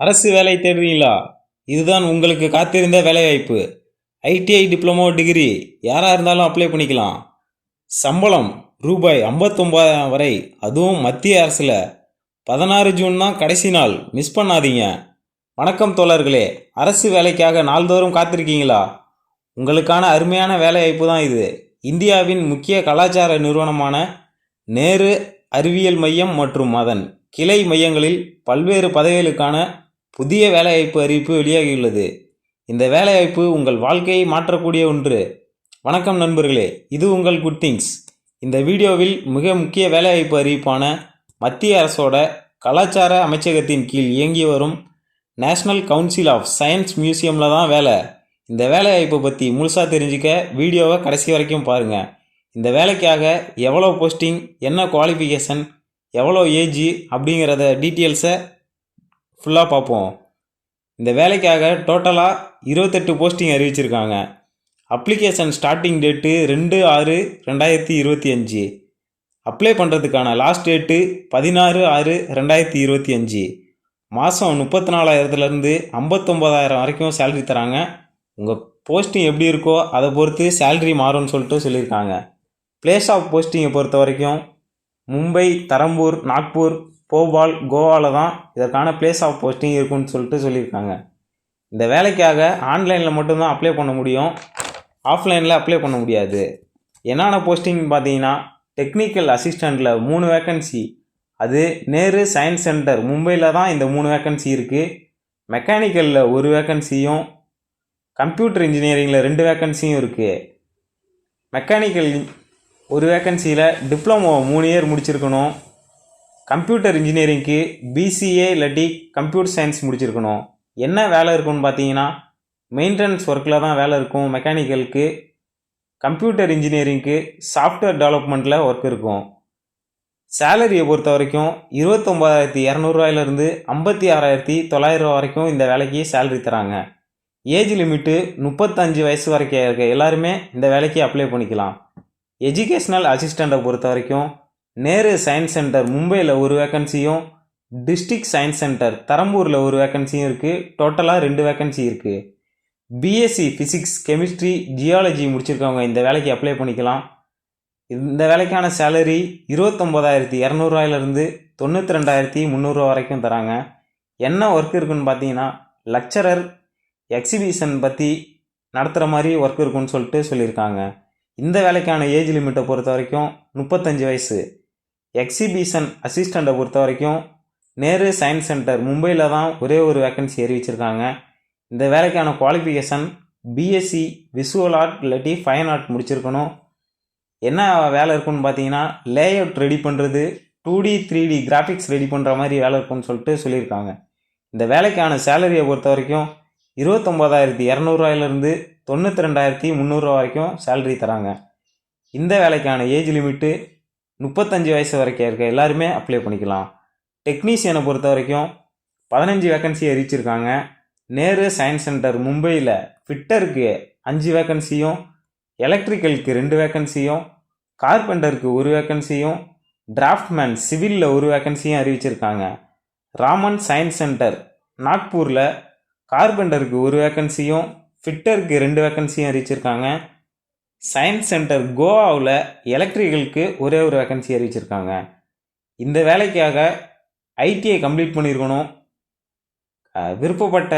அரசு வேலை தேடுறீங்களா? இதுதான் உங்களுக்கு காத்திருந்த வேலைவாய்ப்பு. ஐடிஐ டிப்ளமோ டிகிரி யாராக இருந்தாலும் அப்ளை பண்ணிக்கலாம். சம்பளம் ரூபாய் ஐம்பத்தொம்பதாயிரம் வரை அதுவும் மத்திய அரசில். பதினாறு ஜூன் தான் கடைசி நாள். மிஸ் பண்ணாதீங்க. வணக்கம் தோழர்களே அரசு வேலைக்காக நாள்தோறும் காத்திருக்கீங்களா? உங்களுக்கான அருமையான வேலைவாய்ப்பு தான் இது. இந்தியாவின் முக்கிய கலாச்சார நிறுவனமான நேரு அறிவியல் மையம் மற்றும் அதன் கிளை மையங்களில் பல்வேறு பதவிகளுக்கான புதிய வேலைவாய்ப்பு அறிவிப்பு வெளியாகியுள்ளது. இந்த வேலைவாய்ப்பு உங்கள் வாழ்க்கையை மாற்றக்கூடிய ஒன்று. வணக்கம் நண்பர்களே இது உங்கள் குட் திங்ஸ் இந்த வீடியோவில் மிக முக்கிய வேலைவாய்ப்பு அறிவிப்பான மத்திய அரசோட கலாச்சார அமைச்சகத்தின் கீழ் இயங்கி வரும் நேஷ்னல் கவுன்சில் ஆஃப் சயின்ஸ் மியூசியமில் தான் வேலை. இந்த வேலைவாய்ப்பை பற்றி முழுசாக தெரிஞ்சுக்க வீடியோவை கடைசி வரைக்கும் பாருங்கள் இந்த வேலைக்காக எவ்வளோ போஸ்டிங் என்ன குவாலிஃபிகேஷன் எவ்வளோ ஏஜ் அப்படிங்கிறத டீட்டெயில்ஸை ஃபுல்லாக பார்ப்போம். இந்த வேலைக்காக டோட்டலாக இருபத்தெட்டு போஸ்டிங் அறிவிச்சிருக்காங்க. அப்ளிகேஷன் ஸ்டார்டிங் டேட்டு ரெண்டு ஆறு ரெண்டாயிரத்தி இருபத்தி அஞ்சு. அப்ளை பண்ணுறதுக்கான லாஸ்ட் டேட்டு பதினாறு ஆறு ரெண்டாயிரத்தி இருபத்தி அஞ்சு. மாதம் முப்பத்தி நாலாயிரத்துலேருந்து ஐம்பத்தொம்போதாயிரம் வரைக்கும் சேல்ரி தராங்க. உங்கள் போஸ்டிங் எப்படி இருக்கோ அதை பொறுத்து சேல்ரி மாறும்னு சொல்லிட்டு சொல்லியிருக்காங்க. பிளேஸ் ஆஃப் போஸ்டிங்கை பொறுத்த வரைக்கும் மும்பை தரம்பூர் நாக்பூர் போபால் கோவாவில் தான் இதற்கான பிளேஸ் ஆஃப் போஸ்டிங் இருக்குன்னு சொல்லிட்டு சொல்லியிருக்காங்க. இந்த வேலைக்காக ஆன்லைனில் மட்டும்தான் அப்ளை பண்ண முடியும். ஆஃப்லைனில் அப்ளை பண்ண முடியாது. என்னென்ன போஸ்டிங் பார்த்தீங்கன்னா டெக்னிக்கல் அசிஸ்டண்ட்டில் மூணு வேக்கன்சி அது நேரு சயின்ஸ் சென்டர் மும்பையில் தான் இந்த மூணு வேக்கன்சி இருக்குது மெக்கானிக்கலில் ஒரு வேக்கன்சியும் கம்ப்யூட்டர் இன்ஜினியரிங்கில் ரெண்டு வேக்கன்சியும் இருக்குது மெக்கானிக்கல் ஒரு வேக்கன்சியில் டிப்ளமோ மூணு இயர் முடிச்சிருக்கணும். கம்ப்யூட்டர் இன்ஜினியரிங்க்கு பிசிஏ இல்லாட்டி கம்ப்யூட்டர் சயின்ஸ் முடிச்சிருக்கணும். என்ன வேலை இருக்கும்னு பார்த்தீங்கன்னா மெயின்டெனன்ஸ் ஒர்க்கில் தான் வேலை இருக்கும். மெக்கானிக்கலுக்கு கம்ப்யூட்டர் இன்ஜினியரிங்க்கு சாஃப்ட்வேர் டெவலப்மெண்ட்டில் ஒர்க் இருக்கும். சேலரியை பொறுத்த வரைக்கும் இருபத்தொம்பதாயிரத்தி இரநூறுவாயிலிருந்து ஐம்பத்தி ஆறாயிரத்தி தொள்ளாயிரம் வரைக்கும் இந்த வேலைக்கு சேலரி தராங்க. ஏஜ் லிமிட்டு முப்பத்தஞ்சு வயசு வரைக்கும் இருக்க எல்லாருமே இந்த வேலைக்கு அப்ளை பண்ணிக்கலாம். எஜுகேஷ்னல் அசிஸ்டண்ட்டை பொறுத்த வரைக்கும் நேரு சயின்ஸ் சென்டர் மும்பையில் ஒரு வேக்கன்சியும் டிஸ்ட்ரிக் சயின்ஸ் சென்டர் தரம்பூரில் ஒரு வேக்கன்சியும் இருக்குது டோட்டலாக ரெண்டு வேக்கன்சி இருக்குது பிஎஸ்சி ஃபிசிக்ஸ் கெமிஸ்ட்ரி ஜியாலஜி முடிச்சிருக்கவங்க இந்த வேலைக்கு அப்ளை பண்ணிக்கலாம். இந்த வேலைக்கான சேலரி இருபத்தொம்போதாயிரத்தி இரநூறுவாயிலிருந்து தொண்ணூற்றி ரெண்டாயிரத்தி முந்நூறுரூவா வரைக்கும் தராங்க. என்ன ஒர்க் இருக்குன்னு பார்த்தீங்கன்னா லக்சரர் எக்ஸிபிஷன் பற்றி நடத்துகிற மாதிரி ஒர்க் இருக்குன்னு சொல்லிட்டு சொல்லியிருக்காங்க. இந்த வேலைக்கான ஏஜ் லிமிட்டை பொறுத்த வரைக்கும் முப்பத்தஞ்சு வயசு. எக்ஸிபிஷன் அசிஸ்டண்ட்டை பொறுத்த வரைக்கும் நேரு சயின்ஸ் சென்டர் மும்பையில் தான் ஒரே ஒரு வேக்கன்சி அறிவிச்சிருக்காங்க. இந்த வேலைக்கான குவாலிஃபிகேஷன் பிஎஸ்சி விசுவல் ஆர்ட் இல்லாட்டி ஃபைன் ஆர்ட் முடிச்சிருக்கணும். என்ன வேலை இருக்குன்னு பார்த்தீங்கன்னா லே அவுட் ரெடி பண்ணுறது two D three D graphics ready பண்ணுற மாதிரி வேலை இருக்குன்னு சொல்லிட்டு சொல்லியிருக்காங்க. இந்த வேலைக்கான சேலரியை பொறுத்த வரைக்கும் இருபத்தொம்போதாயிரத்தி இரநூறுவாயிலிருந்து தொண்ணூற்றி ரெண்டாயிரத்தி முந்நூறுரூவா வரைக்கும் சேலரி தராங்க. இந்த வேலைக்கான ஏஜ் லிமிட்டு முப்பத்தஞ்சு வயசு வரைக்கும் இருக்க எல்லாருமே அப்ளை பண்ணிக்கலாம். டெக்னீஷியனை பொறுத்த வரைக்கும் பதினஞ்சு வேக்கன்சி அறிவிச்சிருக்காங்க நேரு சயின்ஸ் சென்டர் மும்பையில் ஃபிட்டருக்கு அஞ்சு வேக்கன்சியும் எலக்ட்ரிக்கலுக்கு ரெண்டு வேக்கன்சியும் கார்பெண்டருக்கு ஒரு வேக்கன்சியும் டிராஃப்ட்மேன் சிவிலில் ஒரு வேக்கன்சியும் அறிவிச்சிருக்காங்க. ராமன் சயின்ஸ் சென்டர் நாக்பூரில் கார்பெண்டருக்கு ஒரு வேக்கன்சியும் ஃபிட்டருக்கு ரெண்டு வேக்கன்சியும் அறிவிச்சிருக்காங்க. சயின்ஸ் சென்டர் கோவாவில் எலக்ட்ரிக்கலுக்கு ஒரே ஒரு வேக்கன்சி அறிவிச்சிருக்காங்க. இந்த வேலைக்காக ஐடிஐ கம்ப்ளீட் பண்ணியிருக்கணும் விருப்பப்பட்ட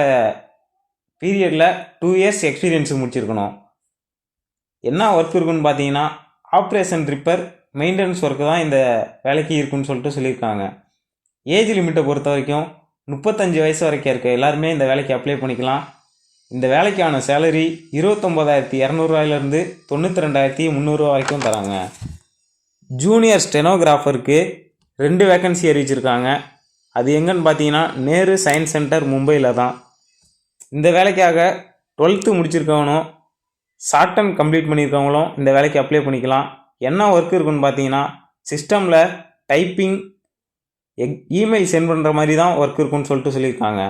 பீரியடில் டூ இயர்ஸ் எக்ஸ்பீரியன்ஸு முடிச்சிருக்கணும். என்ன ஒர்க் இருக்குன்னு பார்த்தீங்கன்னா ஆப்ரேஷன் ரிப்பர் மெயின்டெனன்ஸ் ஒர்க்கு தான் இந்த வேலைக்கு இருக்குன்னு சொல்லிட்டு சொல்லியிருக்காங்க ஏஜ் லிமிட்டை பொறுத்த வரைக்கும் முப்பத்தஞ்சு வயசு வரைக்கும் இருக்க எல்லாருமே இந்த வேலைக்கு அப்ளை பண்ணிக்கலாம். இந்த வேலைக்கான சேலரி இருபத்தொம்போதாயிரத்தி இரநூறுவாயிலிருந்து தொண்ணூற்றி ரெண்டாயிரத்தி முந்நூறுரூவா வரைக்கும் தராங்க. ஜூனியர் ஸ்டெனோகிராஃபருக்கு ரெண்டு வேக்கன்சி அறிவிச்சிருக்காங்க. அது எங்கன்னு பார்த்தீங்கன்னா நேரு சயின்ஸ் சென்டர் மும்பையில் தான். இந்த வேலைக்காக டுவெல்த்து முடிச்சிருக்கவனும் ஷார்ட் டர்ம் கம்ப்ளீட் பண்ணியிருக்கவங்களும் இந்த வேலைக்கு அப்ளை பண்ணிக்கலாம். என்ன ஒர்க் இருக்குன்னு பார்த்தீங்கன்னா சிஸ்டமில் டைப்பிங் எக் இமெயில் சென்ட் பண்ணுற மாதிரி தான் ஒர்க் இருக்குன்னு சொல்லிட்டு சொல்லியிருக்காங்க.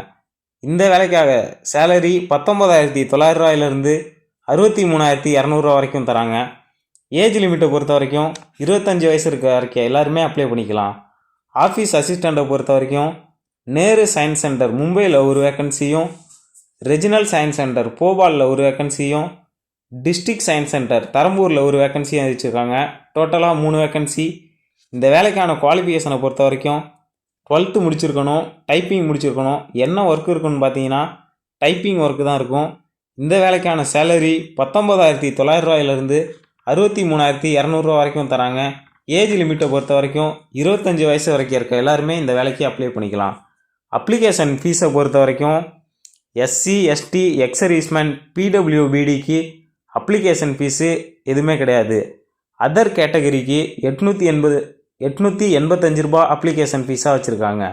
இந்த வேலைக்காக சேலரி பத்தொம்போதாயிரத்தி தொள்ளாயிரரூவாயிலிருந்து அறுபத்தி மூணாயிரத்தி இரநூறுவா வரைக்கும் தராங்க. ஏஜ் லிமிட்டை பொறுத்த வரைக்கும் இருபத்தஞ்சி வயசு இருக்க வரைக்கும் எல்லாருமே அப்ளை பண்ணிக்கலாம். ஆஃபீஸ் அசிஸ்டண்ட்டை பொறுத்த வரைக்கும் நேரு சயின்ஸ் சென்டர் மும்பையில் ஒரு வேக்கன்சியும் ரெஜினல் சயின்ஸ் சென்டர் போபாலில் ஒரு வேக்கன்சியும் டிஸ்ட்ரிக்ட் சயின்ஸ் சென்டர் தரம்பூரில் ஒரு வேக்கன்சியும் வச்சுருக்காங்க. டோட்டலாக மூணு வேக்கன்சி இந்த வேலைக்கான குவாலிஃபிகேஷனை பொறுத்த வரைக்கும் டுவெல்த்து முடிச்சிருக்கணும் டைப்பிங் முடிச்சிருக்கணும். என்ன ஒர்க் இருக்குன்னு பார்த்தீங்கன்னா டைப்பிங் ஒர்க்கு தான் இருக்கும். இந்த வேலைக்கான சேலரி பத்தொம்பதாயிரத்தி தொள்ளாயிரரூவாயிலிருந்து அறுபத்தி மூணாயிரத்தி இரநூறுவா வரைக்கும் தராங்க. ஏஜ் லிமிட்டை பொறுத்த வரைக்கும் இருபத்தஞ்சி வயசு வரைக்கும் இருக்க எல்லாருமே இந்த வேலைக்கு அப்ளை பண்ணிக்கலாம். அப்ளிகேஷன் ஃபீஸை பொறுத்த வரைக்கும் எஸ்சி எஸ்டி எக்ஸர்வீஸ்மேன் பிடபிள்யூபிடிக்கு அப்ளிகேஷன் ஃபீஸு எதுவுமே கிடையாது. அதர் கேட்டகரிக்கு எட்நூற்றி எண்பது எட்நூற்றி எண்பத்தஞ்சு ரூபா அப்ளிகேஷன் ஃபீஸாக வச்சுருக்காங்க.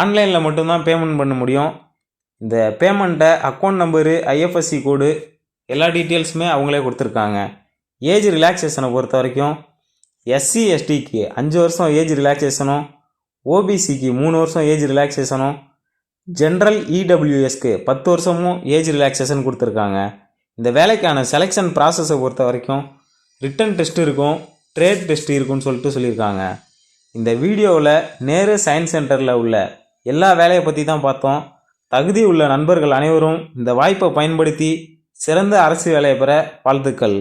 ஆன்லைனில் மட்டும்தான் பேமெண்ட் பண்ண முடியும். இந்த பேமெண்ட்டை அக்கௌண்ட் நம்பரு ஐஎஃப்எஸ்சி கோடு எல்லா டீட்டெயில்ஸுமே அவங்களே கொடுத்துருக்காங்க. ஏஜ் ரிலாக்ஸேஷனை பொறுத்த வரைக்கும் எஸ்சி எஸ்டிக்கு அஞ்சு வருஷம் ஏஜ் ரிலாக்ஸேஷனும் ஓபிசிக்கு மூணு வருஷம் ஏஜ் ரிலாக்ஸேஷனும் ஜென்ரல் இடபிள்யூஎஸ்க்கு பத்து வருஷமும் ஏஜ் ரிலாக்ஸேஷன் கொடுத்துருக்காங்க. இந்த வேலைக்கான செலெக்ஷன் ப்ராசஸை பொறுத்த வரைக்கும் ரிட்டன் டெஸ்ட் இருக்கும். ட்ரேட் டெஸ்ட் இருக்குன்னு சொல்லிட்டு சொல்லியிருக்காங்க. இந்த வீடியோவில் நேரு சயின்ஸ் சென்டரில் உள்ள எல்லா வேலையை பற்றி தான் பார்த்தோம். தகுதி உள்ள நண்பர்கள் அனைவரும் இந்த வாய்ப்பை பயன்படுத்தி சிறந்த அரசு வேலையை பெற வாழ்த்துக்கள்.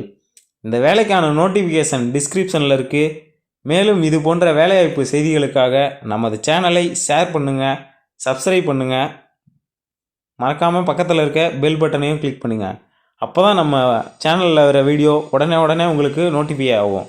இந்த வேலைக்கான நோட்டிஃபிகேஷன் டிஸ்கிரிப்ஷனில் இருக்குது மேலும் இது போன்ற வேலைவாய்ப்பு செய்திகளுக்காக நமது சேனலை ஷேர் பண்ணுங்கள் சப்ஸ்கிரைப் பண்ணுங்கள் மறக்காமல் பக்கத்தில் இருக்க பெல் பட்டனையும் கிளிக் பண்ணுங்கள் அப்போ தான் நம்ம சேனலில் வர வீடியோ உடனே உடனே உங்களுக்கு நோட்டிஃபை ஆகும்.